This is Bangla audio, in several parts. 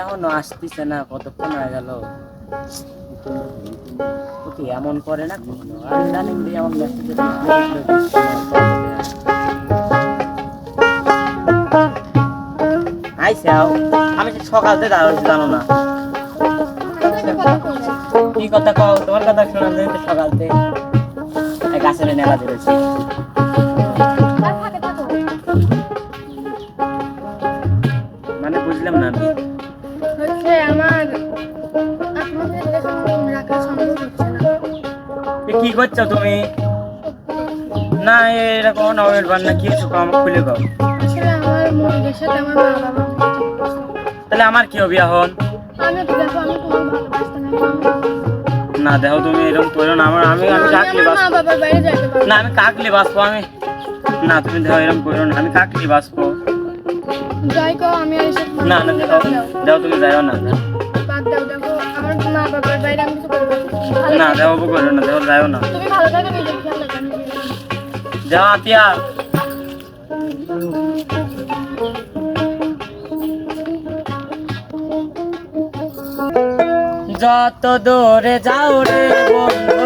এখনও আসতেছে না, কতক্ষণ হয়ে গেল? কি এমন করে না কখনো। আর এমন মেসেজ আইসাও আমি সকাল থেকে জানো না। কি কথা কও, তোমার কথা জন্য তো সকাল থেকে গাছের নেলা ধরেছি মানে বুঝলাম না আমি। হচ্ছে আমার রাখা সম্ভব হচ্ছে না। এ কি করছ তুমি? না এরকম নবের কি হচ্ছে আমাকে খুলে কও। আসলে আমার মনের সাথে আমার মা বাবা তাহলে আমার কি হবে এখন? আমি তো দেখো আমি তোমার ভালোবাসতাম না দেখো তুমি এরকম করো না আমার আমি আমি কাকলি পারব। না আমি কাকলি বাঁচবো আমি না তুমি দেখো এরকম করো না আমি কাকলি বাঁচবো। যাই কো আমি আর এসব না না তুমি যাও না যাও। বাদ দাও দেখো আমার মা বাবার বাইরে আমি কিছু করব না। যাও না তুমি ভালো থাকো নিজের খেয়াল রাখো যাও আতিয়া যত দূরে যাও রে বন্ধু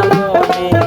মনে